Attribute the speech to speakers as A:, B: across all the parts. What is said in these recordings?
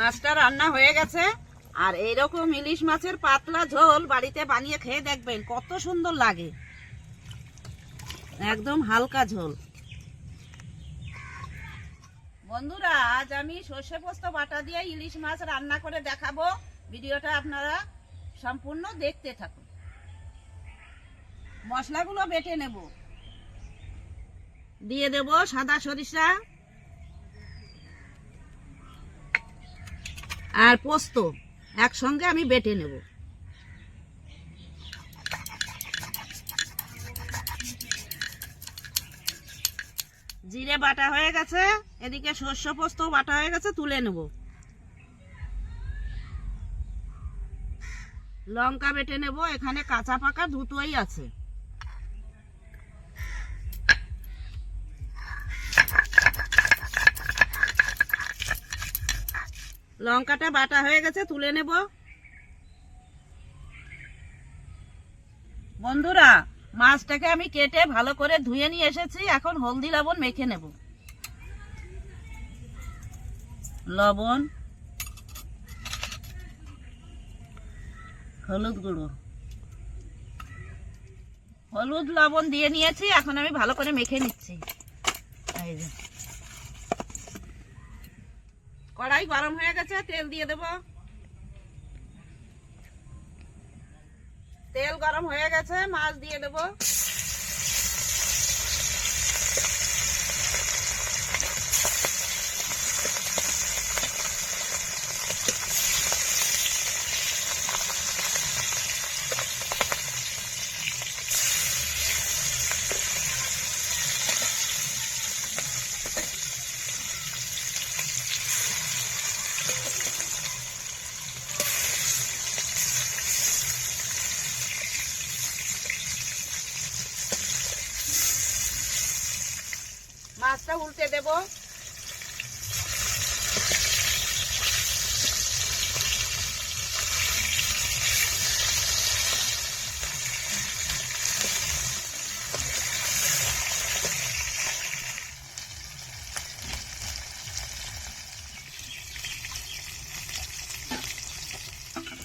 A: মাছটা রান্না হয়ে গেছে। আর এইরকম ইলিশ মাছের পাতলা ঝোল বাড়িতে বানিয়ে খেয়ে দেখবেন, কত সুন্দর লাগে। একদম হালকা ঝোল। বন্ধুরা, আজ আমি সর্ষে পোস্ত বাটা দিয়ে ইলিশ মাছ রান্না করে দেখাবো। ভিডিওটা আপনারা সম্পূর্ণ দেখতে থাকুন। মশলাগুলো বেটে নেব। দিয়ে দেব সাদা সরিষা। আর পোস্ত একসঙ্গে আমি বেটে নেব। জিরে বাটা হয়ে গেছে, এদিকে শস্য পোস্ত বাটা হয়ে গেছে, তুলে নেব। লঙ্কা বেটে নেব, এখানে কাঁচা পাকা দুটোই আছে। লঙ্কাটা বাটা হয়ে গেছে, তুলে নেব। বন্ধুরা, মাছটাকে আমি কেটে ভালো করে ধুয়ে নিয়ে এসেছি, এখন হলদি লবণ মেখে নেব। লবণ, হলুদ গুঁড়ো। হলুদ লবণ দিয়ে নিয়েছি, এখন আমি ভালো করে মেখে নিচ্ছি। এই যে। কড়াই গরম হয়ে গেছে তেল দিয়ে দেব। তেল গরম হয়ে গেছে মাছ দিয়ে দেব। মাছটা উল্টে দেব।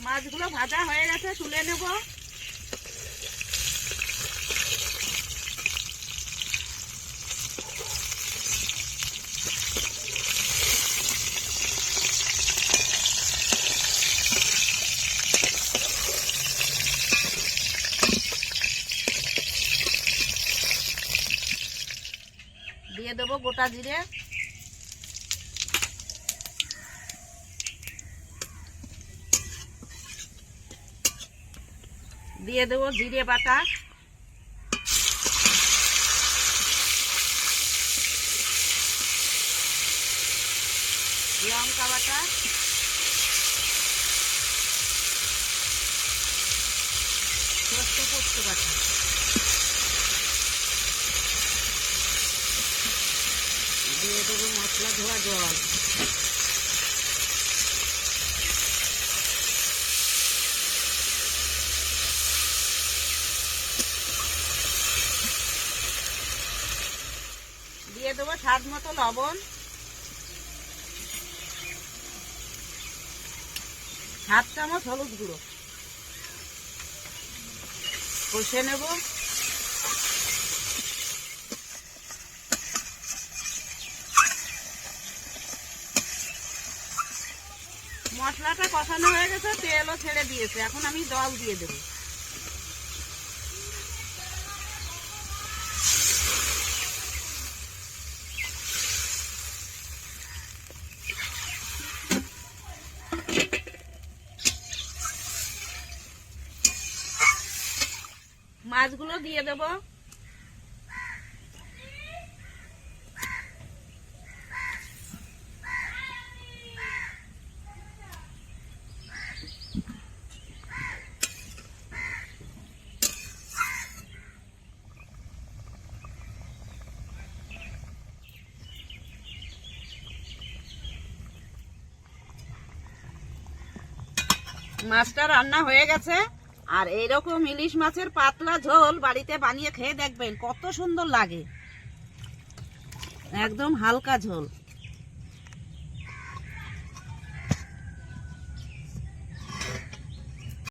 A: মাছগুলো ভাজা হয়ে গেছে তুলে নেব। দিয়ে দেবো গোটা জিরে। দিয়ে দেবো জিরে বাটা। লঙ্কা বাটা। সর্ষে পোস্ত বাটা দিয়ে দেবো মশলা, ধোয়া জল। দিয়ে দেবো স্বাদ মতো লবণ। সাত চামচ হলুদ গুঁড়ো। কষে নেব। মশলাটা কষানো হয়ে গেছে, তেলও ছেড়ে দিয়েছে। এখন আমি জল দিয়ে দেবো। মাছগুলো দিয়ে দেব। মাছটা রান্না হয়ে গেছে। আর এইরকম ইলিশ মাছের পাতলা ঝোল বাড়িতে বানিয়ে খেয়ে দেখবেন, কত সুন্দর লাগে। একদম হালকা ঝোল।